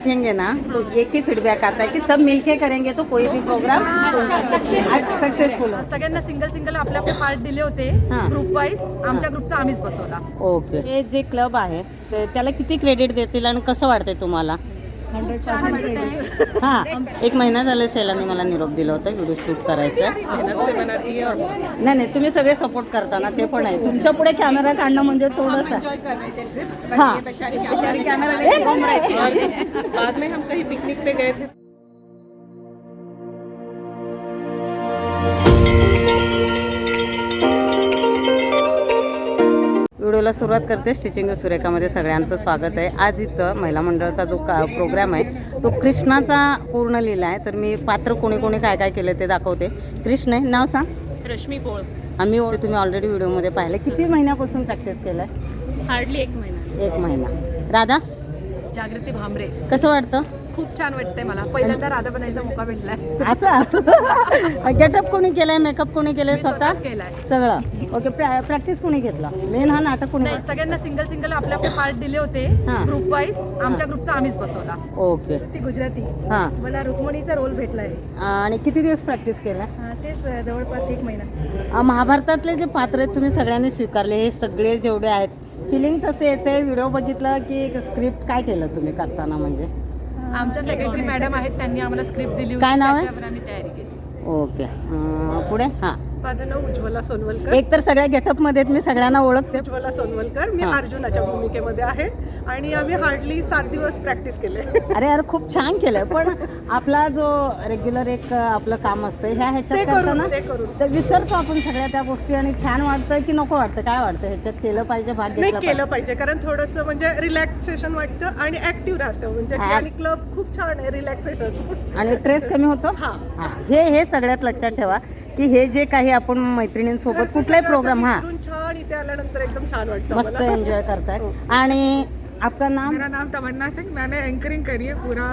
देखेंगे ना तो एक ही फीडबैक आता है कि सब मिलके करेंगे तो कोई भी प्रोग्राम सक्सेसफुल हो। सगळ्यांना सिंगल सिंगल आपले आपले पार्ट दिले होते हा. ग्रुप वाईज आमच्या ग्रुपचा आम्हीच बसवला. ओके. हे जे क्लब आहे ते त्याला किती क्रेडिट देतील आणि कसं वाटतंय तुम्हाला? हा एक महिना झाला शैलाने मला निरोप दिला होता व्हिडिओ शूट करायचा. नाही नाही तुम्ही सगळे सपोर्ट करता ना ते पण आहे. तुमच्यापुढे कॅमेरा काढणं म्हणजे थोडंसं हा. एक मिनिट. बाद में हम कहीं पिकनिक पे गए थे. व्हिडिओला सुरुवात करते स्टिचिंग सुरेखामध्ये सगळ्यांचं स्वागत आहे. आज इथं महिला मंडळाचा जो का प्रोग्राम आहे तो कृष्णाचा पूर्ण लिहिला आहे. तर मी पात्र कोणी कोणी काय काय केलं ते दाखवते. कृष्ण आहे नाव सांग. रश्मी पोळ. आम्ही तुम्ही ऑलरेडी व्हिडिओमध्ये पाहिलं. किती महिन्यापासून प्रॅक्टिस केलं आहे हार्डली एक महिना. एक महिना. राधा? जागृती भामरे. कसं वाटतं? खूप छान वाटतंय मला. पहिल्यांदा राधा बनायचा मौका भेटलाय. असं? गेटअप कोणी केलंय? मेकअप कोणी केलंय? स्वतः? केलाय. सगळं. ओके प्रॅक्टिस कोणी घेतला? मेन हा नाटक कोणी नाही सगळ्यांना सिंगल सिंगल आपले आपले पार्ट दिले होते. हा. ग्रुप वाईज आमच्या ग्रुपचा आम्हीच बसवला. ओके ती गुजराती. हां. मला रुक्मणीचा रोल भेटलाय. आणि किती दिवस प्रॅक्टिस केला हा, तेच अ, जवळपास एक महिना. अ, महाभारतातले जे पात्र आहेत तुम्ही सगळ्यांनी स्वीकारले. हे सगळे जेवढे आहेत फिलिंग तसे येते. व्हिडिओ बघितलं की स्क्रिप्ट काय केलं तुम्ही करताना म्हणजे? आमच्या सेक्रेटरी मॅडम आहेत त्यांनी आम्हाला स्क्रिप्ट दिली काय नाव आहे? त्याच्यावर आम्ही तयारी केली. ओके. अ, पुढे? हां. माझं नाव उज्ज्वला सोनवलकर. एक तर सगळ्या गेटअपमध्ये मी सगळ्यांना ओळखते. उज्ज्वला सोनवलकर मी. अर्जुनाच्या भूमिकेमध्ये आहे आणि आम्ही हार्डली सात दिवस प्रॅक्टिस केले. अरे यार खूप छान केलं. पण आपला जो रेग्युलर एक आपलं काम असतं ह्या ह्याच्यात करताना ते तर विसरतो आपण सगळ्या त्या गोष्टी आणि छान वाटतं की नको वाटतं? काय वाटतं? ह्याच्यात केलं पाहिजे भाग नाही केलं पाहिजे. कारण थोडंसं म्हणजे रिलॅक्सेशन वाटतं आणि ऍक्टिव्ह राहतं. म्हणजे. आणि क्लब खूप छान आहे रिलॅक्सेशन आणि ट्रेस कमी होतो? हा. हे हे सगळ्यात लक्षात ठेवा. की हे जे काही आपण मैत्रिणींसोबत कुठलाही प्रोग्राम हा. छान इथे आल्यानंतर एकदम छान वाटतं मस्त. एन्जॉय करताय आणि आपका नाम? मेरा नाम तमन्ना सिंह। मैंने एंकरिंग करी है पूरा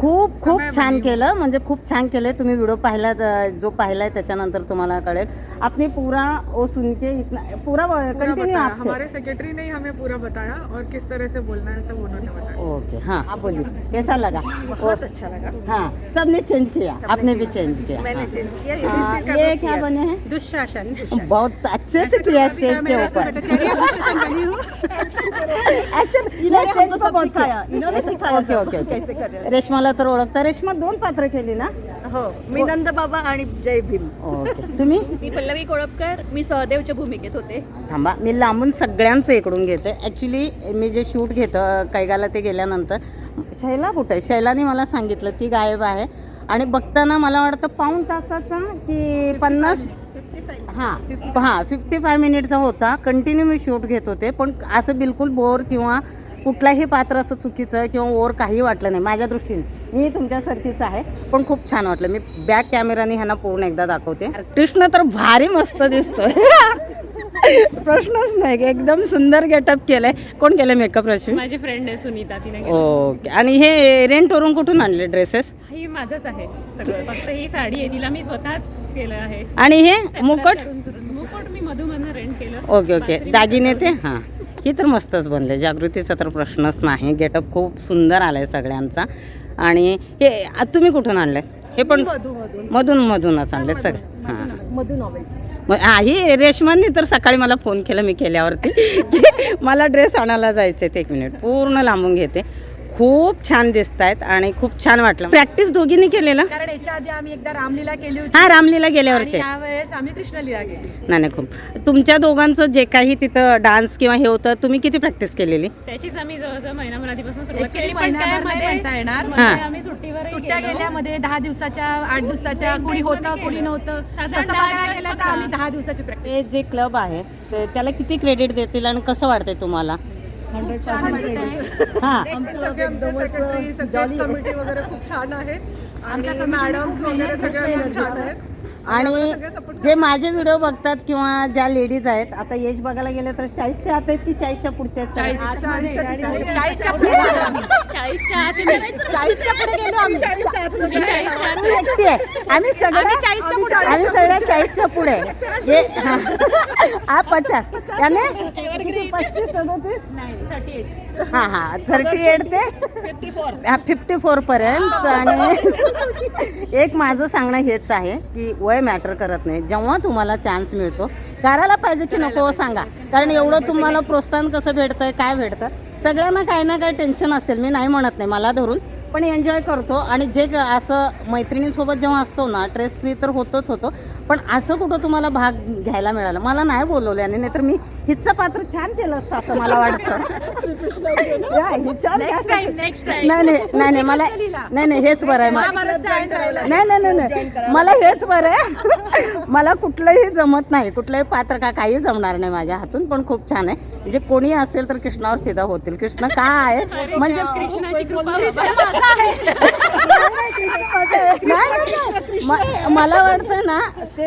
खूप खूप छान केलं म्हणजे खूप छान केलंय. तुम्ही व्हिडिओ पाहिला ज- पाहिलाय त्याच्यानंतर तुम्हाला कळेल. आपने पूरा ओ सुन के इतना पूरा कंटिन्यू आप. हमारे सेक्रेटरी ने ही हमें पूरा बताया और किस तरह से बोलना है सब उन्होंने बताया। ओके हाँ आप बोलिए। कैसा लगा? बहुत अच्छा लगा। हाँ सबने चेंज किया आपने भी चेंज किया। मैंने. चेंज किया ये किया। बने हैं? दुशासन बहुत अच्छे से किया स्टेज के ऊपर। एक्शन इन्होंने हमको सब सिखाया इन्होंने सिखाया ओके सब ओके ओके कैसे कर रेशमाला तर ओळखता. रेशमा दोन पात्र केली ना? हो. मी नंद बाबा आणि जय भीम. ओके तुम्ही? मी पल्लवी कोळपकर मी सहदेवच्या भूमिकेत होते. थांबा. मी लांबून सगळ्यांचं इकडून घेते. ॲक्च्युली मी जे शूट घेतं कैगाला ते गेल्यानंतर शैला कुठे? शैलाने मला सांगितलं ती गायब आहे. आणि बघताना मला वाटतं पाऊण तासाचा की पन्नास हां हां फिफ्टी फाय मिनिटचा होता. कंटिन्यू मी शूट घेत होते. पण असं बिलकुल बोर किंवा कुठलाही पात्र असं चुकीचं किंवा ओर काही वाटलं नाही. माझ्या दृष्टीने मी तुमच्यासारखीच आहे. पण खूप छान वाटलं. मी बॅक कॅमेराने ह्यांना पूर्ण एकदा दाखवते. कृष्ण तर भारी मस्त दिसतोय. प्रश्नच नाही. एकदम सुंदर गेटअप केलंय. कोण केलं मेकअप रश्मी? माझी फ्रेंड आहे सुनीता तिने ओके आणि हे रेंटवरून कुठून आणले ड्रेसेस ही माझंच आहे. सगळं. फक्त ही साडी आहे. तिला मी स्वतःच केलं आहे. आणि हे मुकट? मुकुट मी मधुमधनं रेंट केलं. ओके ओके दागिने ते? हां. ही तर मस्तच बनले. जागृतीचा तर प्रश्नच नाही. गेटअप खूप सुंदर आलाय सगळ्यांचा. आणि हे तुम्ही कुठून आणलंय? हे पण मधून मधूनच आणले सगळे. हां. मधु नॉवेल मग ही रेशमांनी तर सकाळी मला फोन केला मी केल्यावरती. मला ड्रेस आणायला जायचं आहे ते एक मिनिट. पूर्ण लांबून घेते. खूप छान दिसत आहेत आणि खूप छान वाटलं. प्रॅक्टिस दोघींनी केलेलं? कारण याच्या आधी आम्ही एकदा रामलीला केली होती. हा रामलीला गेल्या आणि वर्षी. यावेळेस आम्ही कृष्णलीला गेली. नाही नाही खूप. तुमच्या दोघांचं जे काही तिथं डान्स किंवा हे होतं तुम्ही किती प्रॅक्टिस केलेली? त्याचीच आम्ही जवळजवळ महिनाभर आधीपासून सुरुवात Actually केली पण महिनाभर काय नाही मध्ये म्हणता येणार. मध्ये हां. आम्ही सुट्टीवर सुट्ट्या गेल्यामध्ये दहा दिवसाच्या आठ दिवसाच्या कुणी होतं कुणी नव्हतं. साधारण तसं दहा बघायला दिवस गेलं तर. आम्ही दहा दिवसाची प्रॅक्टिस हे जे क्लब आहे ते त्याला किती क्रेडिट देतील आणि कसं वाटतंय तुम्हाला? हां. सगळे आमचे सेक्रेटरी सगळे कमिटी वगैरे खूप छान आहे आणि मॅडम्स वगैरे सगळे खूप छान आहेत. आणि जे माझे व्हिडिओ बघतात किंवा ज्या लेडीज आहेत आता एज बघायला गेलं तर चाळीसच्या आत आहेत? की चाळीसच्या पुढच्या आम्ही. चाळीसच्या आत चाळीसच्या पुढे गेलो आम्ही. एकटी आहे. आम्ही सगळ्या आम्ही सगळ्या चाळीसच्या पुढे. हा. हा. पचास. याने किती पस्तीस सदोतीस. नाही थर्टी एट हां हां. थर्टी एट ते फिफ्टी फोर पर्यंत. आणि एक माझं सांगणं हेच आहे की वय मॅटर करत नाही. जेव्हा तुम्हाला चान्स मिळतो करायला पाहिजे की नको सांगा. कारण एवढं तुम्हाला प्रोत्साहन कसं भेटतंय काय भेटतं सगळ्यांना काही ना काही टेन्शन असेल. मी नाही म्हणत नाही मला धरून. पण एन्जॉय करतो आणि जे असं मैत्रिणींसोबत जेव्हा असतो ना स्ट्रेस फ्री तर होतोच होतो. पण असं कुठं तुम्हाला भाग घ्यायला मिळालं? मला नाही बोलवलं आणि नाहीतर मी हिचं पात्र छान केलं असतं असं मला वाटतं. या, हिच्यावर नेक्स्ट काय- टाइम नेक्स्ट टाइम नाही नाही नाही नाही मला नाही नाही हेच बरं आहे. मला नाही नाही नाही नाही. मला हेच बरं आहे. मला कुठलंही जमत नाही. कुठलंही पात्र का काही जमणार नाही माझ्या हातून पण खूप छान आहे. म्हणजे कोणी असेल तर कृष्णावर फिदा होतील. कृष्ण का आहे? म्हणजे मला वाटतं ना ते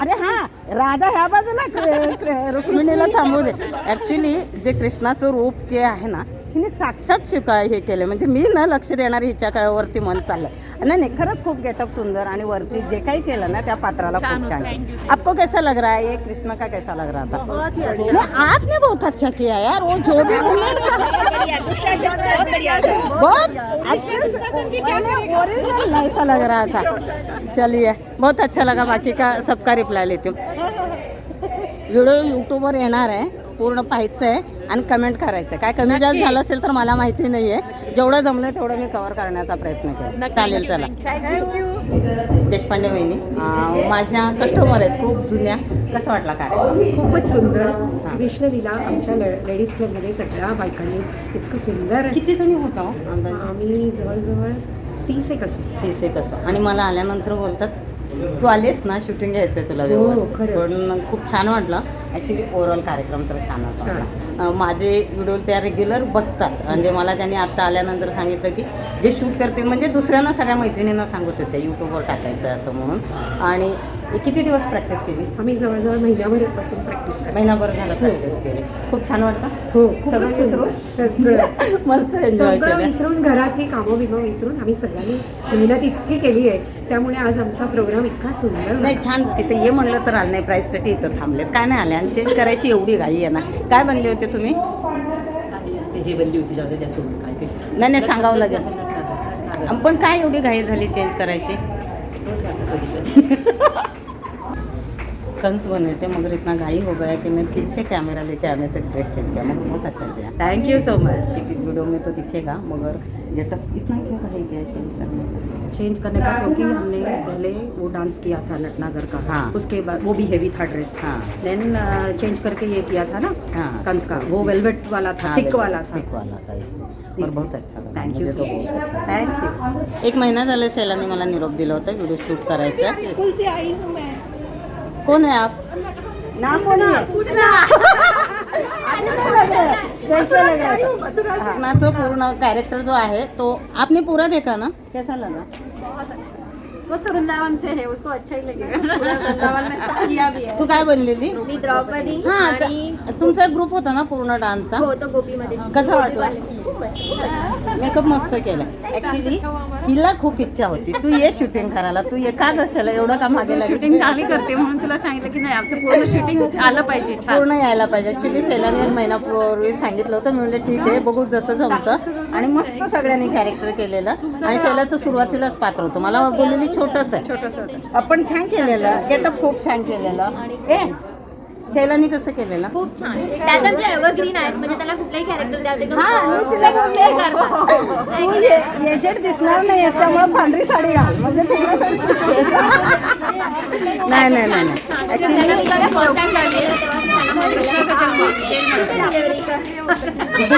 अरे हा राधा ह्या बाजूला रुक्मिणीला थांबू दे. ऍक्च्युली जे कृष्णाचं रूप के आहे ना हिने साक्षात शिका हे केलं म्हणजे मी न लक्ष देणार हिच्यावरती मन चाललंय. नाही नाही खरंच खूप गेटअप सुंदर आणि वरती जे काही केलं ना त्या पात्राला खूप छान. आपको कैसा लग रहा है? ये कृष्ण का कैसा लग रहा था? आपने बहुत अच्छा किया यार वो जो भी बहुत ऐसा लग रहा था। चलिए बहुत अच्छा लगा बाकी का सबका रिप्लाय लेते हूँ। व्हिडिओ यूट्यूबवर येणार आहे. पूर्ण पाहायचं आहे आणि कमेंट करायचं आहे. काय कमी जास्त झालं असेल तर मला माहिती नाही आहे जेवढं जमलं तेवढं मी कव्हर करण्याचा प्रयत्न केला चालेल चला. देशपांडे वहिनी माझ्या कस्टमर आहेत खूप जुन्या. कसं वाटला काय खूपच सुंदर. कृष्णलीला आमच्या लेडीज क्लबमध्ये सगळ्या बायकांनी इतकं सुंदर. किती जणी होता? अंदाजे? आम्ही जवळजवळ तीस एक असू. तीस एक असं. आणि मला आल्यानंतर बोलतात तू आलीस ना शूटिंग घ्यायचं आहे तुला हो, व्यवस्थित. खरंच. पण खूप छान वाटलं. ॲक्च्युली ओव्हरऑल कार्यक्रम तर छान अं, माझे व्हिडिओ त्या रेग्युलर बघतात. म्हणजे मला त्यांनी आत्ता आल्यानंतर सांगितलं की जे शूट करतील म्हणजे दुसऱ्यांना सगळ्या मैत्रिणींना सांगत होते यूट्यूबवर टाकायचं आहे असं म्हणून. आणि किती दिवस प्रॅक्टिस केली? आम्ही जवळजवळ महिन्याभरपासून प्रॅक्टिस करतो. महिनाभर झालं प्रॅक्टिस केली. खूप छान वाटतं? हो सगळं खूपच विसरून? सगळं. मस्त एन्जॉय सगळं केलं. विसरून घरातली कामं बिमं विसरून आम्ही सगळ्यांनी मेहनत इतकी केली आहे. त्यामुळे आज आमचा प्रोग्राम इतका सुंदर नाही छान. तिथे ये म्हणलं तर आलं नाही. प्राईससाठी इथं थांबलेत. काय नाही आले. आणि चेंज करायची एवढी घाई आहे ना. काय बनले होते तुम्ही? हे बनली होती. जाऊ दे त्यासोबत काय नाही नाही सांगावं लागेल. पण काय एवढी घाई झाली चेंज करायची? कंस बने थे मगर इतना घाई हो गया कि मैं पीछे कैमरा लेके आने तक ड्रेस चेंज किया मगर बहुत अच्छा गया thank you so much video में तो दिखेगा मगर ये सब इतना क्यों घाई गया चेंज करने का? चेंज करने का क्योंकि हमने पहले वो डांस किया था नटनागर का। हाँ। उसके बाद वो भी हेवी था ड्रेस हाँ। देन चेंज करके ये किया था ना हाँ। कंस का। वो वेलवेट वाला था थिक वाला था। थिक वाला था और बहुत अच्छा लगा Thank you मुझे तो so much. बहुत अच्छा थँक यू एक महिना झाला शैलाने मला निरोप दिला होता व्हिडिओ शूट करायचा. कोण आहे आप? कृष्णाचं पूर्ण कॅरेक्टर जो आहे तो आपने पूरा देखा ना? कैसा लगा वो तो वृंदावन से है उसको अच्छा ही लगेगा। वृंदावन में सब किया भी है। तू काय बनलेली मी द्रौपदी हा आणि तुमचा ग्रुप होता ना पूर्ण डान्सचा हो तो गोपीमध्ये. कसा वाटला? खूप मस्त. मेकअप मस्त केला. ऍक्च्युली हिला खूप इच्छा होती. तू ये शूटिंग करायला. तू ये का कशाला एवढं का मागे लागली? शूटिंग चांगली करते म्हणून तुला सांगितलं की नाही आमचं पूर्ण शूटिंग आलं पाहिजे छान. पूर्ण यायला पाहिजे. ऍक्च्युली शैलाने एक महिनापूर्वी सांगितलं होतं मी म्हणले ठीक आहे बघू जसं जमतं. आणि मस्त सगळ्यांनी कॅरेक्टर केलेलं. आणि शैलाचं सुरुवातीलाच पात्र होतं. मला बोललेली छोटंच आहे. छोटंसं होतं. आपण छान केलेलं. गेटअप खूप छान केलेलं. शैलाने कसं केलेलं खूप छान त्यात आमचे एव्हरग्रीन आहेत म्हणजे त्याला कुठलाही कॅरेक्टर द्या ते हा, मी तिला बोलले. तू ये- एजेड दिसणार नाही त्यामुळे पांढरी साडी घाल म्हणजे तुला नाही नाही नाही नाही ऍक्च्युली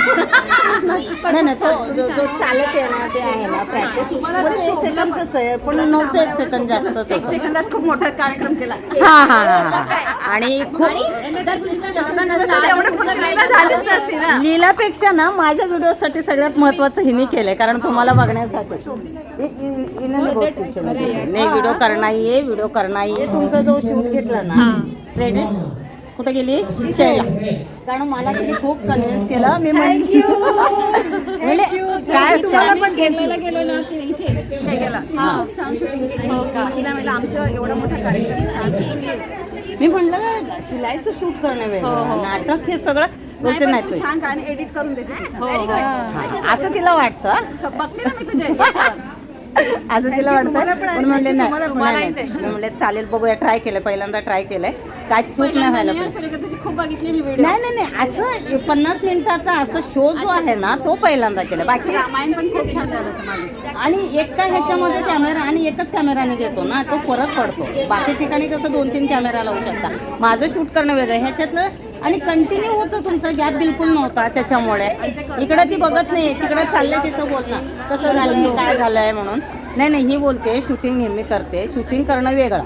नाही नाही तो जो जो चालत आहे ना ते आहे ना प्रॅक्टिस एक सेकंदच आहे पण नव्हतं एक सेकंद जास्तच सेकंदात खूप मोठा कार्यक्रम केला हा हा हा हा आणि खूप लीलापेक्षा ना माझ्या व्हिडिओसाठी सगळ्यात महत्वाचं हिने केलंय कारण तुम्हाला बघण्यासाठी. नाही व्हिडिओ करना ही आहे. व्हिडिओ करना ही. आहे तुमचा जो शूट घेतला ना क्रेडिट कुठे गेली? शैला कारण मला तिने खूप कन्व्हिन्स केलं. मी म्हणजे काय तुम्हाला पण गेलो ना इथे काय गेला. खूप छान शूटिंग केली. तिला म्हटलं आमचं एवढा मोठा कार्यक्रम छान मी म्हणलं शिलाईचं शूट करणं वेगळं नाटक हे सगळं बोलते नाही तू तू. छान गाणं एडिट करून देते. हा, असं तिला वाटतं हा. बघते ना मी तुझ्या याच्यावर. असं तिला वाटतं पण म्हणले नाही नाही, नाही. मी म्हणले चालेल बघूया ट्राय केलं पहिल्यांदा ट्राय केलंय. काय चूक नाही व्हायला तुझी खूप बघितली मी व्हिडिओ नाही नाही नाही असं पन्नास मिनिटाचा असं शो जो आहे ना तो पहिल्यांदा केला. बाकी रामायण पण खूप छान झालं आणि एका ह्याच्यामध्ये कॅमेरा आणि एकच कॅमेराने घेतो ना तो फरक पडतो. बाकी ठिकाणी कसं दोन तीन कॅमेरा लावू शकता. माझं शूट करणं वेगळं ह्याच्यातलं आणि कंटिन्यू होतं तुमचा गॅप बिलकुल नव्हता त्याच्यामुळे. इकडं ती बघत नाही तिकडं चाललंय तिचं बोलणं. कसं झालंय काय झालंय म्हणून. नाही नाही ही बोलते शूटिंग नेहमी करते. शूटिंग करणं वेगळं.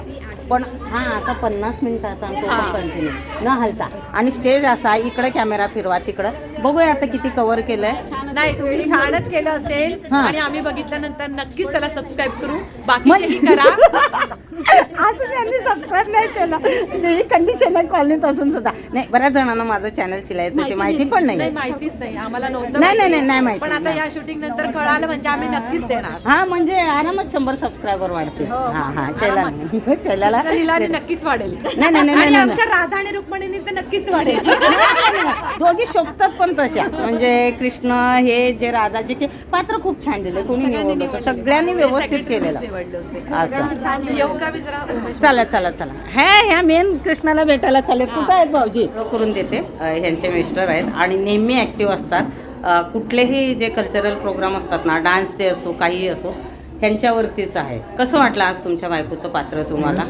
पण हा असा पन्नास मिनिटाचा कंटिन्यू न हलता. आणि स्टेज असा इकडे कॅमेरा फिरवा तिकडं. बघूया आता किती कव्हर केलंय. नाही तुम्ही छानच केलं असेल हा. आणि आम्ही बघितल्यानंतर नक्कीच त्याला सबस्क्राईब करू. बाकीचेही करा. असं त्यांनी सबस्क्राईब नाही केलं. म्हणजे ही कंडिशन आहे कॉलनीत असून सुद्धा. नाही बऱ्याच जणांना माझं चॅनल शिलायचं ते माहिती पण नाही माहितीच नाही. आम्हाला नव्हतं नाही, नाही. नाही, नाही माहिती. पण आता या शूटिंग नंतर कळालं म्हणजे आम्ही नक्कीच देणार. हा म्हणजे आरामात शंभर सबस्क्रायबर वाढते हा हा. शैला शैलाला लिलाने नक्कीच वाढेल. नाही नाही नाही आणि नाही नाही. आमच्या राधा आणि रुक्मिणीने तर नक्कीच वाढेल. दोघी शोभतात पण तशा. म्हणजे कृष्ण हे जे राधा जे की पात्र खूप छान दिले. कोणी निवडलं होतं सगळ्यांनी व्यवस्थित केलेलं. असं? चला चला चला. ह्या ह्या मेन कृष्णाला भेटायला चालेल. कुठं आहेत भाऊजी? करून देते. ह्यांचे मिस्टर आहेत. आणि नेहमी ॲक्टिव्ह असतात. कुठलेही जे कल्चरल प्रोग्राम असतात ना डान्सचे असो काही असो ह्यांच्यावरतीच आहे. कसं वाटलं आज तुमच्या बायकोचं पात्र तुम्हाला?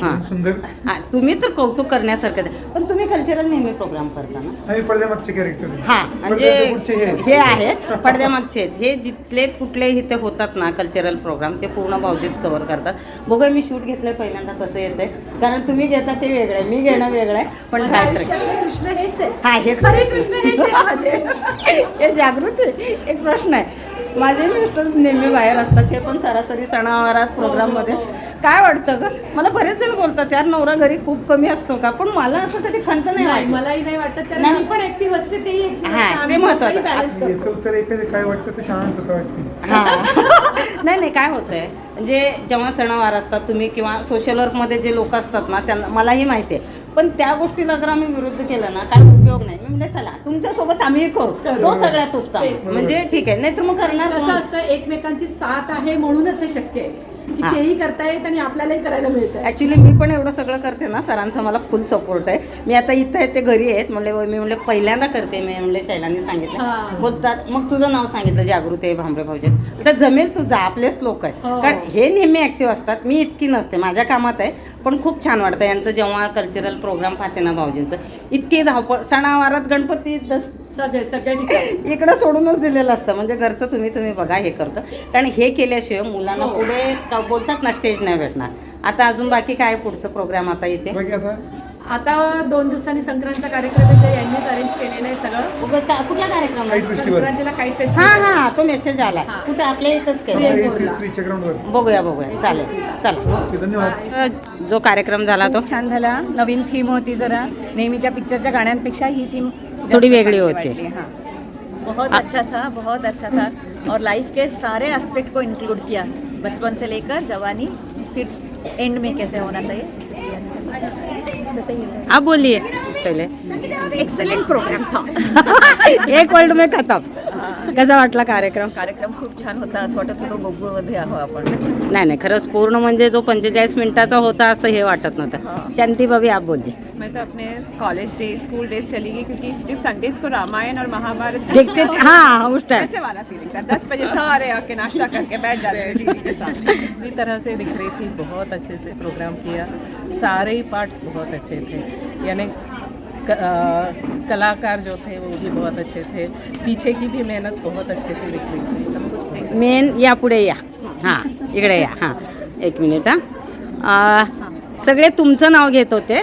हां. सुंदर. हा, तुम्ही तर कौतुक करण्यासारखंच आहे. पण तुम्ही कल्चरल नेहमी प्रोग्राम करता ना? आम्ही पडद्यामागचे कॅरेक्टर हा म्हणजे हे हे आहेत पडद्यामागचे आहेत. हे जिथले कुठले इथे होतात ना कल्चरल प्रोग्राम ते पूर्ण भाऊजीच कव्हर करतात. बघूया मी शूट घेतलंय पहिल्यांदा कसं येतंय. कारण तुम्ही घेता ते वेगळं आहे. मी घेणं वेगळं आहे पण. आयुष्यातले कृष्ण हेच आहे हा हेच खरे कृष्ण हेच आहे माझे. हे जागृती एक प्रश्न आहे. माझे मिस्टर नेहमी बाहेर असतात. हे पण सरासरी सणावारात प्रोग्राममध्ये काय वाटतं ग? मला बरेच जण बोलतात यार नवरा घरी खूप कमी असतो का? पण मला असं कधी खंत नाही नाही मलाही नाही वाटत कारण नाही. मी पण ऍक्टिव्ह असते तेही ऍक्टिव्ह हा, असते ते आम्ही महत्वाचं. बॅलन्स करतो याचं उत्तर एकच आहे, काय वाटतं ते शांतता वाटते हा. नाही नाही काय होतंय? म्हणजे जेव्हा सणवार असतात तुम्ही किंवा सोशल वर्कमध्ये जे लोक असतात ना त्यांना मलाही माहिती आहे. पण त्या गोष्टीला जर आम्ही विरुद्ध केलं ना काय उपयोग नाही. मी म्हणजे चला तुमच्यासोबत आम्ही करू. तो सगळ्यात उत्तम. म्हणजे ठीक आहे नाही तर मग करणार कसं कोण? असतं एकमेकांची साथ आहे म्हणूनच हे शक्य आहे. की. तेही करतायत आणि आपल्यालाही करायला मिळतंय. ॲक्च्युली मी पण एवढं सगळं करते ना सरांचा मला फुल सपोर्ट आहे. मी आता इथं आहे ते घरी आहेत. म्हणले "होय, मी म्हणले पहिल्यांदा करते. मी म्हणले शैलांनी. सांगितलं. बोलतात मग तुझं नाव सांगितलं जागृती आहे भांबरे भाऊजी. तर जमेल तुझं आपलेच लोक आहेत. हो. कारण हे नेहमी ॲक्टिव्ह असतात. मी इतकी नसते. माझ्या कामात आहे. पण खूप छान वाटतं. यांचं जेव्हा कल्चरल प्रोग्राम पाहते ना भाऊजींचं इतकी धावपळ सणावारात गणपती दस सगळे सगळ्या ठिकाणी. इकडं सोडूनच दिलेलं असतं. म्हणजे घरचं तुम्ही तुम्ही बघा हे करतं. कारण हे केल्याशिवाय मुलांना पुढे का बोलतात ना स्टेज नाही भेटणार. आता अजून बाकी काय पुढचं प्रोग्राम आता इथे? बाकी आता दोन दिवसांनी संक्रांतचा कार्यक्रम आहे जे यांनीच अरेंज केलेलं आहे सगळं. उगाच का- कुठला कार्यक्रम आहे? संक्रांतीला काईट हा फेस्टिवल हा तो मेसेज आला. कुठे? आपल्या इथंच हे श्री श्रीच्या ग्राउंडवर बघूया बघूया. चालेल चला ओके धन्यवाद. जो कार्यक्रम झाला तो. छान झाला. नवीन थीम होती जरा. नेहमीच्या पिक्चरच्या गाण्यांपेक्षा ही थीम थोडी वेगळी होती. बहुत अच्छा था बहुत अच्छा था. और लाइफ के सारे एस्पेक्ट को इंक्लूड किया. बचपन से लेकर जवानी फिर एंड में कैसे होना चाहिए? आप बोलिए। पहिले। एक्सेलेंट प्रोग्राम था। एक वर्ल्ड में खतम। कसा वाटला कार्यक्रम. कार्यक्रम खूप छान होता असं वाटत होतं गोकुळमध्ये आहो आपण. नाही नाही खरंच पूर्ण म्हणजे जो पंचेचाळीस मिनिटाचा होता असं हे वाटत नव्हतं. शांती बाबी आप बोलिए. मैं तो अपने कॉलेज डेज स्कूल डेज चली गई क्योंकि जो संडेज को रामायण और महाभारत देखते थे हाँ उस टाइम ऐसे वाला फीलिंग था। दस बजे सारे आके नाश्ता करके बैठ जाते थे टीवी के सामने। इसी तरह से दिख रही थी बहुत अच्छे से प्रोग्राम किया। सारे ही पार्ट्स बहुत अच्छे थे। यानी कलाकार जो थे वो भी बहुत अच्छे थे। पीछे की भी मेहनत बहुत अच्छे से दिख रही थी। सब कुछ मेन या पुढे या. हां इकडे या. हां एक मिनिट हां. सगळे तुमचं नाव घेत होते.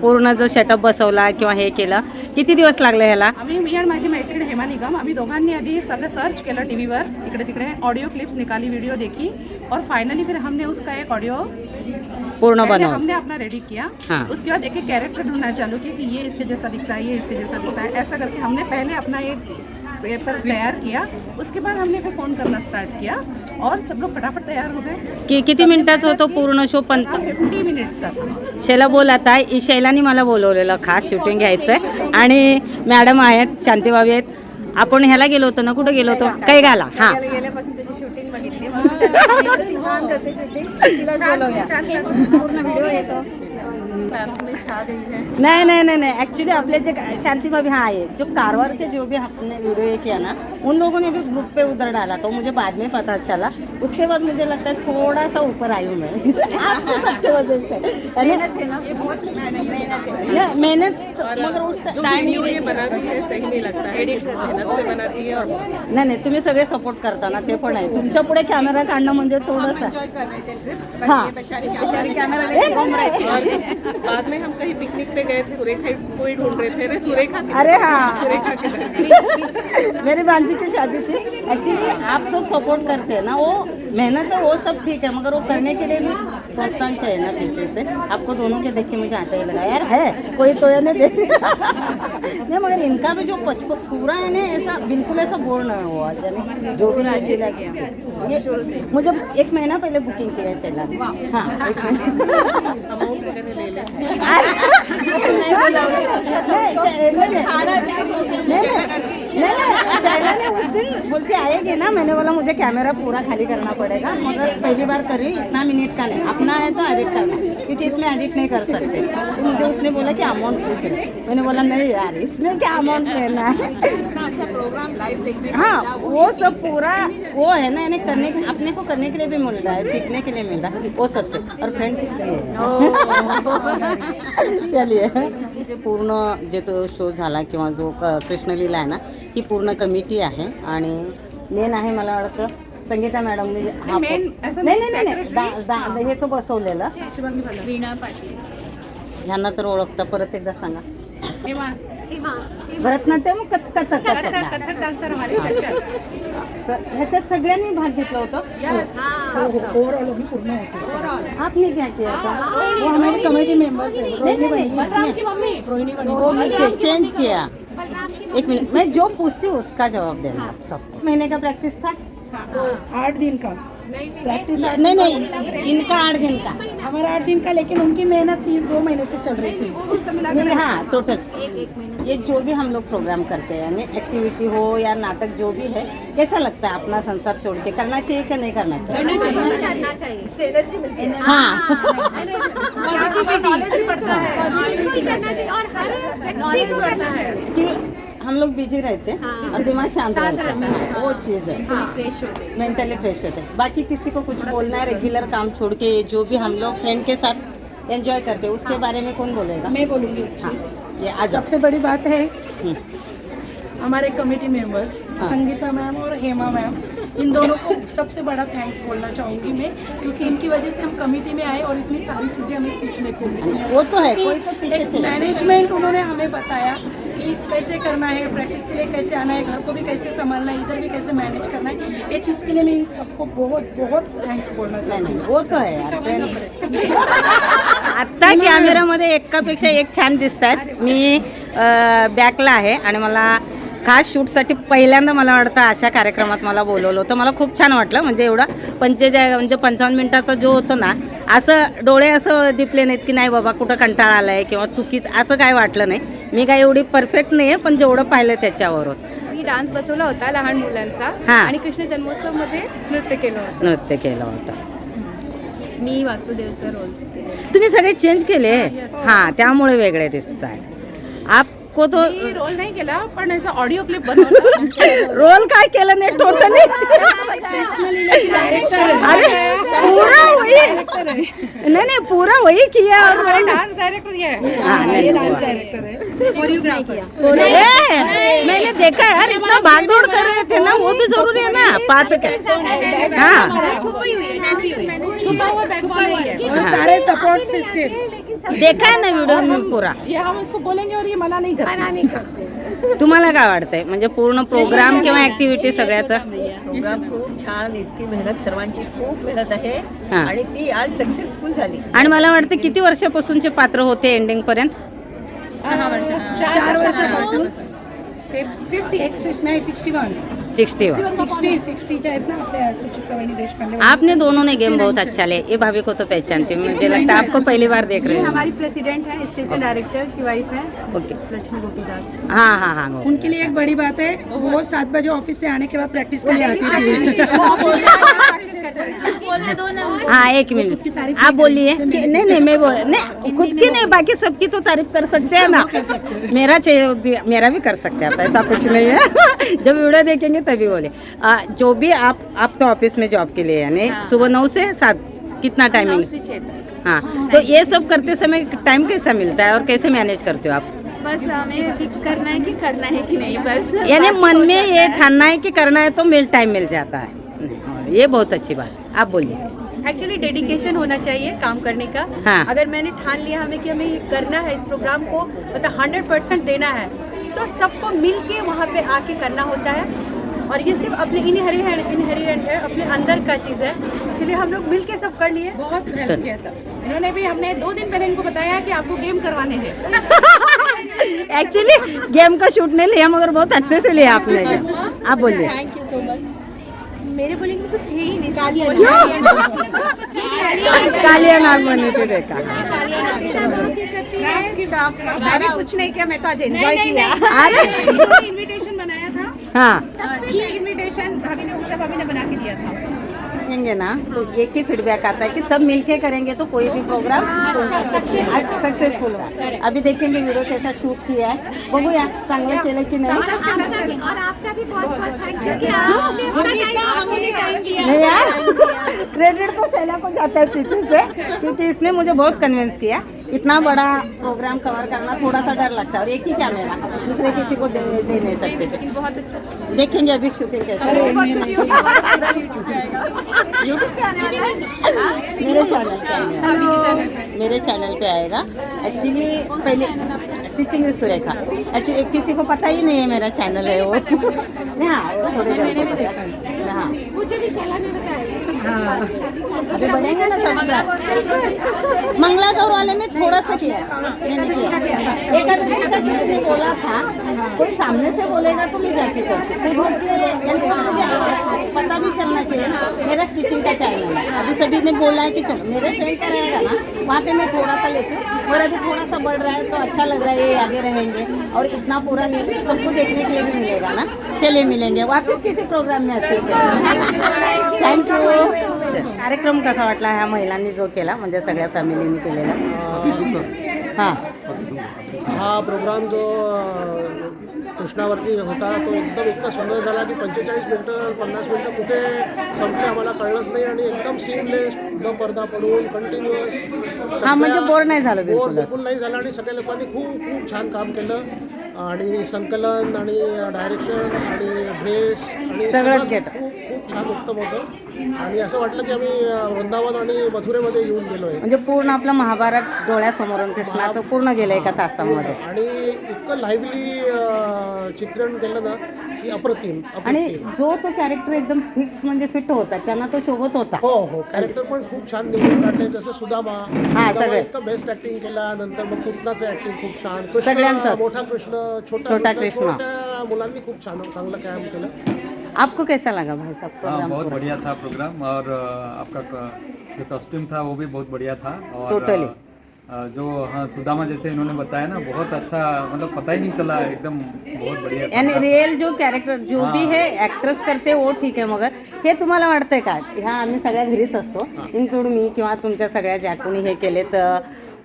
पूर्ण जो सेटअप बसवला किंवा हे केलं. किती दिवस लागले ह्याला? आम्ही मी आणि माझी मैत्रीण हेमा निगम आम्ही दोघांनी आधी सगळं सर्च केलं टी व्हीवर इकडे तिकडे ऑडिओ क्लिप्स निकाली वीडियो देखी. और फाइनली फिर हमने उसका एक ऑडियो पूर्ण बनव। हमने अपना रेडी किया। हाँ। उसके बाद एक एक कैरेक्टर ढूंढना चालू किया कि ये इसके जैसा दिखता है ये इसके जैसा दिखता है। ऐसा करके हमने पहले अपना एक पेपर तैयार किया। उसके बाद हमने फिर फोन करना स्टार्ट किया और सब लोग फटाफट तैयार हो गए। की किती मिनिटाचा होतो पूर्ण शो पंच फिफ्टी का. शैला बोल आता शैलानी मला बोलवलेलं खास शूटिंग घ्यायचंय. आणि मॅडम आहेत शांतीबाबी आहेत. आपण ह्याला गेलो होतो ना कुठे गेलो होतो? कैगाला. हा गेल्यापासून त्याची शूटिंग बघितली म्हणून छान करते शूटिंग बोलवूया. पूर्ण व्हिडिओ येतो. नहीं नहीं नहीं नहीं. एक्चुअली अपने जो शांति भाभी हाँ ये जो कारवार के जो भी हमने वीडियो ये किया ना उन लोगों ने भी ग्रुप पे उधर डाला तो मुझे बाद में पता चला. उसके बाद मुझे लगता है थोड़ा सा ऊपर आई हूँ मैं. आपकी सबसे वजह से. मेहनत है ना? ये मेहनत तो- मगर उस टाइम ये बनाती है सही नहीं लगता। है मेहनत से बनाती है और नाही नाही तुम्ही सगळे सपोर्ट करता ना ते पण आहे. तुमच्यापुढे कॅमेरा काढणं म्हणजे थोडंसं हां. बाद में हम कहीं पिकनिक पे गए थे सुरेखा कोई ढूंढ रहे थे। अरे सुरेखा अरे हाँ। सुरेखा के मेरी भांजी की शादी थी। एक्चुअली आप सब सपोर्ट करते हैं ना वो मेहनत है वो सब ठीक है मगर वो करने के लिए भी प्रोत्साहन चाहिए ना पीछे से। आपको दोनों के देख के मुझे आता ही लगा यार है कोई तो ये नहीं दे। नहीं मगर इनका भी जो बचपन पूरा है ना ऐसा बिल्कुल ऐसा बोर नहीं हुआ यानी जो भी अच्छे लगे ये मुझे एक महीना पहले बुकिंग किया है शैला हाँ एक शैला ने उस दिन आएगी ना? मैंने बोला मुझे कैमरा पूरा खाली करना पड़ेगा। मगर पहली बार करी इतना मिनट का नहीं। अपना है तो एडिट करना क्योंकि इसमें एडिट नहीं कर सकते। तो मुझे उसने बोला कि अमाउंट पूछ मैंने बोला नहीं यार इसमें क्या अमाउंट लेना है? अच्छा प्रोग्राम लाइव देखने हाँ वो सब पूरा वो है ना यानी करने के अपने को करने के लिए भी मिल रहा है सीखने के लिए मिल रहा है वो सबसे और फ्रेंड किसके चलिए। जे पूर्ण जे तो शो झाला किंवा जो क- कृष्णलीला आहे ना ही पूर्ण कमिटी आहे आणि मेन आहे मला वाटतं संगीता मॅडमने हा पो- असं नाही नाही, नाही नाही secretary. दा- दा- हे तो बसवलेलं. वीणा पाटील ह्यांना तर ओळखता परत एकदा सांगा. भरतनाट्यम कथ- कथक कथक कथक डान्सर हमारे कल्चर तर ह्याच्यात सगळ्यांनी भाग घेतला होता. आपने क्या किया था वो हमारी कमेटी मेंबर्स है. ओके चेंज किया. एक मिनट मैं जो पूछती हूँ उसका जवाब देना सबको. महीने का प्रैक्टिस था? आठ दिन का. प्रैक्टिस नहीं नहीं इनका आठ दिन का। हमारा आठ दिन का लेकिन उनकी मेहनत तीन दो महीने से चल रही थी। हाँ टोटल ये जो भी हम लोग प्रोग्राम करते हैं यानी एक्टिविटी हो या नाटक जो भी है कैसा लगता है अपना संसार छोड़ के? करना चाहिए कि नहीं करना चाहिए? करना चाहिए। हाँ। है है हम लोग बिज़ी रहते हैं और दिमाग शांत रहता है। हाँ, वो चीज़ है। फ्रेश होते मेंटली फ्रेश होते हैं। बाकी किसी को कुछ बोलना है रेगुलर काम छोड़ के जो भी हम लोग फ्रेंड के साथ एंजॉय करते हैं उसके बारे में कौन बोलेगा? मैं बोलूँगी हाँ। ये आ जाओ। सबसे बड़ी बात है हम्म, हमारे कमेटी मेंबर्स हाँ। संगीता मैम और हेमा मैम इन दोनों को सबसे बड़ा थैंक्स बोलना चाहूँगी मैं क्योंकि इनकी वजह से हम कमेटी में आए और इतनी सारी चीज़ें हमें सीखने को मिली। वो तो है कोई तो मैनेजमेंट उन्होंने हमें बताया कि कैसे करना है प्रैक्टिस के लिए कैसे आना है घर को भी कैसे संभालना है इधर भी कैसे मैनेज करना है ये चीज़ के लिए मैं इन सबको बहुत बहुत थैंक्स बोलना चाहूँगी वो तो friend. आत्ता कॅमेरामध्ये एकापेक्षा एक छान दिसत आहेत मी बॅकला आहे आणि मला खास शूटसाठी पहिल्यांदा मला वाटतं अशा कार्यक्रमात मला बोलवलं होतं. मला खूप छान वाटलं. म्हणजे एवढा पंचेचाळीस म्हणजे पंचावन्न मिनिटाचा जो होतो ना असं डोळे असं दिपले नाहीत की नाही बाबा कुठं कंटाळा आला आहे किंवा चुकीच असं काय वाटलं नाही. मी काय एवढी परफेक्ट नाही आहे पण जेवढं पाहिलं त्याच्यावरून. मी डान्स बसवला होता लहान मुलांचा हा. आणि कृष्ण जन्मोत्सवमध्ये नृत्य केलं होतं. नृत्य केलं होतं. मी वासुदेवचा रोल तुम्ही सगळे चेंज केले? हां त्यामुळे वेगळे दिसत आहेत आपको तो मी रोल नाही केला पण याचा ऑडिओ क्लिप बनवला. रोल काय केलं नाही टोटली अरे पूरा वही. नहीं नहीं पूरा वही किया और हमारा डांस डायरेक्टर ये है हाँ, नहीं, डांस डायरेक्टर है ए, मैंने देखा है यार इतना भाग दौड़ कर रहे थे ना वो भी जरूरी है ना? पात्र का? हाँ. है. सारे सपोर्ट सिस्टम देखा है ना व्हिडिओ मी पुरा. ये हम इसको बोलेंगे और ये मना नहीं करते. तुम्हाला काय वाटतंय? म्हणजे पूर्ण प्रोग्राम किंवा ऍक्टिव्हिटी सगळ्याचं? प्रोग्राम खूप छान इतकी मेहनत सर्वांची खूप मेहनत आहे. हा. आणि ती आज सक्सेसफुल झाली. आणि मला वाटतं किती वर्षापासूनचे पात्र होते एंडिंग पर्यंत? चार वर्षापासून. ते फिफ्टी एक सिक्स नाही sixty one sixty one sixty सिक्स्टीच्या आहेत ना आपल्या सुचित्रा वहिनी देशपांडे आपने दोनों ने गेम बहुत अच्छा लिया ये भाभी को तो पहचानती हूँ मुझे लगता है आपको पहली बार देख रही हूँ हमारी प्रेसिडेंट है स्टेशन डायरेक्टर की वाइफ है ओके लक्ष्मी गोपीदास हाँ हाँ हाँ उनके लिए एक बड़ी बात है वो सात बजे ऑफ़िस से आने के बाद प्रैक्टिस के लिए आती थी हाँ एक मिनट आप बोलिए नहीं नहीं मैं बोल नहीं खुद की नहीं बाकी सबकी तो तारीफ़ कर सकते हैं ना मेरा चाहिए मेरा भी कर सकते हैं आप ऐसा कुछ नहीं है जब वीडियो देखेंगे तभी बोले। आ, जो भी आप आप तो ऑफ़िस में जॉब के लिए यानी सुबह नौ से सात कितना टाइमिंग हाँ तो ये सब करते समय टाइम कैसा मिलता है और कैसे मैनेज करते हो आप? बस हमें फिक्स करना है कि करना है कि नहीं बस। यानी मन में ये ठानना है कि करना है तो मिल टाइम मिल जाता है। ये बहुत अच्छी बात आप बोलिए। एक्चुअली डेडिकेशन होना चाहिए काम करने का। हाँ। अगर मैंने ठान लिया हमें कि हमें ये करना है इस प्रोग्राम को मतलब हंड्रेड परसेंट देना है तो सबको मिल के वहाँ पे आके करना होता है। और ये सिर्फ़ अपने इनहेरिएंट इनहेरिएंट है अपने अंदर का चीज़ है इसलिए हम लोग मिल के सब कर लिए बहुत हेल्प किया सर इन्होंने भी हमने दो दिन पहले इनको बताया कि आपको गेम करवाने हैं एक्चुअली गेम का शूट नहीं लिया मगर बहुत अच्छे से लिया आपने आप बोलिए थैंक यू सो मच मेरे बोलेंगे कुछ है ही नहीं कालिया नाग बनी थी देखा मैंने कुछ नहीं किया मैं तो आज एंजॉय किया अरे हाँ। ये इनविटेशन भाभी ने उषा भाभी ने बना के दिया था। देखेंगे ना तो एक ही फीडबैक आता है कि सब मिलके करेंगे तो कोई भी प्रोग्राम सक्सेसफुल होगा। अभी देखेंगे वीडियो कैसा शूट किया है। बघूया चांगलं केलं की नाही? आपने नहीं यार क्रेडिट तो सैला को जाता है पीछे से क्योंकि इसने मुझे बहुत कन्विंस किया। इतना बड़ा प्रोग्राम कवर करना थोड़ा सा डर लगता है और एक ही कैमरा दूसरे किसी को दे, दे नहीं सकते। थे बहुत अच्छा देखेंगे अभी शूटिंग कैसे है। मेरे चैनल पे आएगा। मेरे चैनल पे आएगा। एक्चुअली पहले टीचिंग विद सुरेखा। एक्चुअली किसी को पता ही नहीं है मेरा चैनल है वो। हाँ थोड़े है। हाँ मुझे भी शैला ने बताया। अभी बढ़ेंगे ना गौर वाले में थोड़ा सा किया। एकादशी का बोला था, कोई सामने से बोलेगा तो मैं जाके है। पता भी चलना चाहिए। मेरा स्टिचिंग का चाहिए अभी सभी ने बोला है कि चलो, मेरे फ्रेंड का रहेगा ना, वहाँ पे मैं थोड़ा सा लेती हूँ। और अभी थोड़ा सा बढ़ रहा है तो अच्छा लग रहा है, ये आगे रहेंगे। और इतना पूरा नहीं, सबको देखने के लिए मिलेगा ना। चले मिलेंगे। वापस किसी प्रोग्राम में असतील थँक्यू कार्यक्रम कसा वाटला ह्या महिलांनी जो केला म्हणजे सगळ्या फॅमिलीने केलेला? हां. हा प्रोग्राम जो कृष्णावरती होता तो एकदम इतका सुंदर झाला की पंचेचाळीस मिनटं पन्नास मिनटं कुठे संपले आम्हाला कळलंच नाही आणि एकदम सीमलेस एकदम पडदा पडून कंटिन्युअस हा, म्हणजे bore नाही झालं बिलकुलच. बिलकुल नाही झालं आणि सगळ्या लोकांनी खूप खूप छान काम केलं. आणि संकलन आणि डायरेक्शन आणि ड्रेस आणि सगळंच. खूप खूप छान उत्तम होतं. आणि असं वाटलं की आम्ही वृंदावन आणि मथुरेमध्ये येऊन गेलो आहे. म्हणजे पूर्ण आपलं महाभारत डोळ्यासमोरून कृष्णाचं पूर्ण गेलं एका तासामध्ये. आणि इतकं लाईव्हली चित्रण केलं ना अप्रतिम आणि जो तो कॅरेक्टर एकदम फिक्स म्हणजे फिट होता त्यांना तो शोभत होता हो हो कॅरेक्टर पण खूप छान निवडून काढले जसं सुदामा हा, सगळे. बेस्ट ऍक्टिंग केला नंतर मग कृष्णाचं ऍक्टिंग खूप छान कृष्ण, सगळ्यांचंच. मोठा कृष्ण छोटा छोटा कृष्ण, कृष्ण. छोट्या मुलांनी खूप छान चांगलं काम केलं आपको कैसा लगा भाई साहब हाँ प्रोग्राम बहुत पूरा? बढ़िया था प्रोग्राम और अ, आपका क- जो कॉस्ट्यूम था वो भी बहुत बढ़िया था और Totally. अ, जो हाँ सुदामा जैसे इन्होंने बताया ना बहुत अच्छा मतलब पता ही नहीं चला एकदम बहुत बढ़िया यानी था। रिअल जो कॅरेक्टर जो भी हे। ऍक्ट्रेस करते वो ठीक आहे मगर हे तुम्हाला वाटतंय का? ह्या आम्ही सगळ्या घरीच असतो. इन्क्लूड मी किंवा तुमच्या सगळ्या ज्या कोणी हे केले तर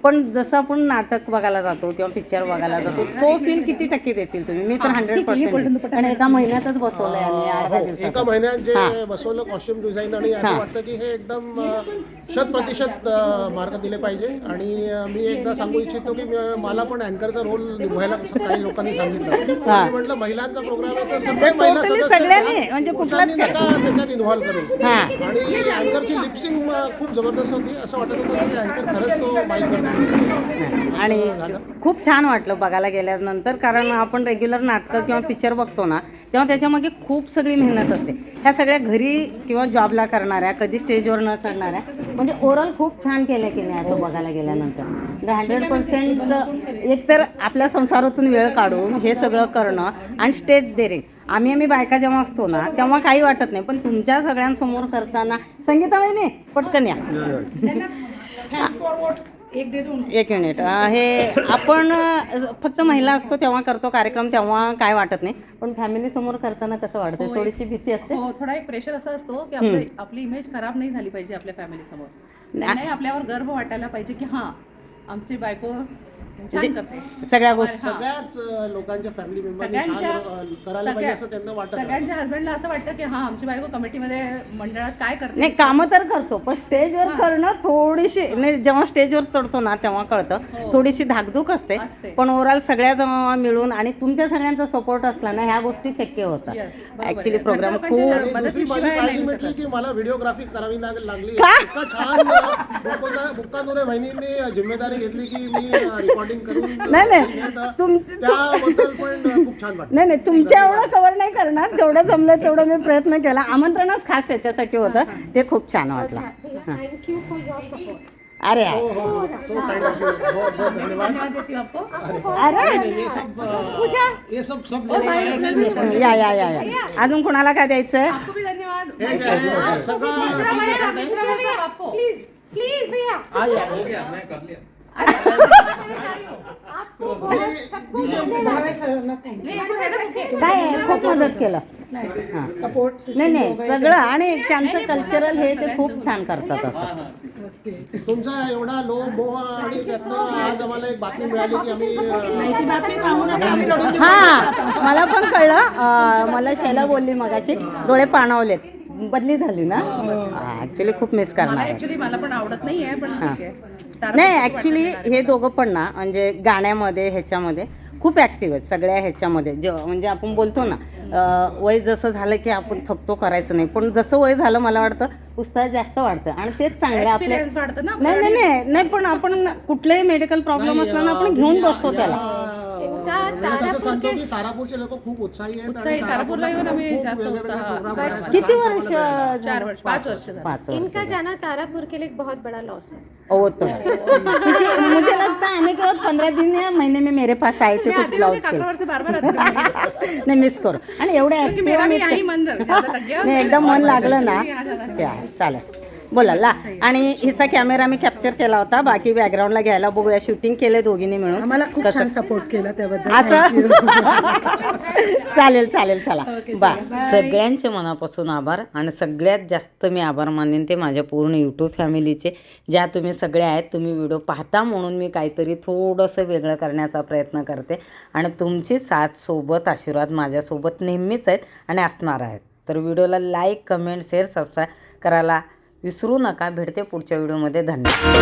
पण जसं आपण नाटक बघायला जातो किंवा पिक्चर बघायला जातो तो फील किती टक्के देतील तुम्ही मी तर हंड्रेड पर्सेंट आणि एका महिन्यातच बसवलंय आम्ही आठ दहा हो, एका दिवसात महिन्यात जे. बसवलं कॉस्ट्युम डिझाईन आणि. असं वाटतं की हे एकदम शत प्रतिशत मार्क दिले पाहिजे आणि मी एकदा सांगू इच्छितो की मला पण अँकरचा रोल निभायला काही लोकांनी सांगितलं. मी म्हटलं महिलांचा प्रोग्राम आहे तर सगळे महिला सगळ्यांनी. म्हणजे कुठलाच त्याच्यात इन्व्हॉल्व करू हां. आणि अँकरची लिपसिंग खूप जबरदस्त होती असं वाटत होतं की अँकर खरंच तो माईक आणि खूप छान वाटलं बघायला गेल्यानंतर कारण आपण रेग्युलर नाटकं किंवा पिक्चर बघतो ना तेव्हा त्याच्यामागे खूप सगळी मेहनत असते. ह्या सगळ्या घरी किंवा जॉबला करणाऱ्या कधी स्टेजवर न चढणाऱ्या म्हणजे ओव्हरऑल खूप छान केलं की नाही असं बघायला गेल्यानंतर. हंड्रेड पर्सेंट एकतर आपल्या संसारातून वेळ काढून हे सगळं करणं आणि स्टेज डेअरिंग आम्ही आम्ही बायका जेव्हा असतो ना तेव्हा काही वाटत नाही पण तुमच्या सगळ्यांसमोर करताना संगीता वहिनी पटकन या. एक दे दून. एक मिनिट हे आपण फक्त महिला असतो तेव्हा करतो कार्यक्रम तेव्हा काय वाटत नाही. पण फॅमिली समोर करताना कसं वाटतं थोडीशी भीती असते. हो थोडा एक प्रेशर असं असतो की आपलं आपली इमेज खराब नाही झाली पाहिजे आपल्या फॅमिली समोर. नाही आपल्यावर गर्व वाटायला पाहिजे की हा आमची बायको छान करते सगळ्या गोष्टी हा. सगळ्याच अ, लोकांच्या फॅमिली मेंबरनी छान सगळ्यांच्या हस्बंडला असं वाटतं की हा आमची बायको कमिटीमध्ये मंडळात काय करते नाही कामं तर करतो पण स्टेजवर करणं थोडीशी नाही जेव्हा स्टेजवर चढतो ना तेव्हा कळतं थोडीशी धाकधूक असते. पण ओव्हरऑल सगळ्या जेव्हा मिळून आणि तुमच्या सगळ्यांचा सपोर्ट असला ना ह्या गोष्टी शक्य होतात ऍक्च्युली. प्रोग्राम खूप मला व्हिडिओग्राफी करावी लाग- लागली जिम्मेदारी घेतली की मी रेकॉर्डिंग करून नाही, नाही. घेतलं. तुमची- त्याबद्दल पण खूप छान वाटलं. नाही नाही. तुमच्या एवढं कव्हर नाही करणार. जेवढं जमलं तेवढं मी प्रयत्न केला. आमंत्रणच खास त्याच्यासाठी होतं. ते खूप छान वाटलं. हां. थँक्यू फॉर युअर सपोर्ट अरे हो हो हो. सो काइंड ऑफ यू बहुत बहुत धन्यवाद. धन्यवाद देती हूँ आपको. अरे. ये सब ये सब सब या या या या. अजून कोणाला काय द्यायचं आहे आपको भी धन्यवाद. हे जे आहे, सगळं आपको. प्लीज प्लीज भैया. आहे. हो गया मैं कर लिया। काय? खूप मदत केलं सपोर्ट नाही नाही सगळं आणि त्यांचं कल्चरल हे ते खूप छान करतात असं तुमचा एवढा लो मोह आणि त्यातनं आज आम्हाला एक बातमी मिळाली की आम्ही. हा मला पण कळलं अं, मला शैला बोलली मगाशी डोळे पाणावलेत बदली झाली ना? ऍक्च्युली खूप मिस करणार आहे. ऍक्च्युली मला पण आवडत नाही आहे पण ठीक आहे. तारा नाही पुस्तक ॲक्च्युली हे दोघं पण ना म्हणजे गाण्यामध्ये ह्याच्यामध्ये खूप ॲक्टिव्ह आहेत सगळ्या ह्याच्यामध्ये. जेव्हा म्हणजे आपण बोलतो ना वय जसं झालं की आपण थकतो करायचं नाही. पण जसं वय झालं मला वाटतं उत्साह जास्त वाढतं. आणि तेच चांगलं आपल्या Experience वाढतं ना नाही नाही नाही नाही पण आपण कुठलाही मेडिकल प्रॉब्लेम असला ना आपण घेऊन बसतो त्याला. तारापूरचे लोक खूप उत्साही आहेत उत्साही. तारापूरला येऊन आम्ही जास्त उत्साह किती वर्ष चार वर्ष पाच वर्ष झाली. पाच वर्ष इनका जाना तारापुर के लिए एक बहुत बड़ा लॉस है। ओ तो. मुझे लगता पंद्रह दिन या महीने में मेरे पास आए थे मैं कुछ ब्लाउज रहती के नाही मिस करू. आणि एवढ्या यही मन नाही लागलं ना. ते आहे चालेल. बोला ला आणि हिचा कॅमेरा मी कॅप्चर केला होता. बाकी बॅकग्राऊंडला घ्यायला बघूया. शूटिंग केले दोघींनी मिळून. आम्हाला खूप छान सपोर्ट केला त्याबद्दल. असं? चालेल चालेल चला. बा. सगळ्यांचे मनापासून आभार आणि सगळ्यात जास्त मी आभार मानेन ते माझ्या पूर्ण यूट्यूब फॅमिलीचे ज्या तुम्ही सगळे आहेत तुम्ही व्हिडिओ पाहता म्हणून मी काहीतरी थोडंसं वेगळं करण्याचा प्रयत्न करते. आणि तुमची साथ सोबत आशीर्वाद माझ्यासोबत नेहमीच आहेत आणि असणार आहेत. तर व्हिडिओला लाईक कमेंट शेअर सबस्क्राईब करायला विसरू नका. भेटते पुढच्या व्हिडिओमध्ये. धन्यवाद.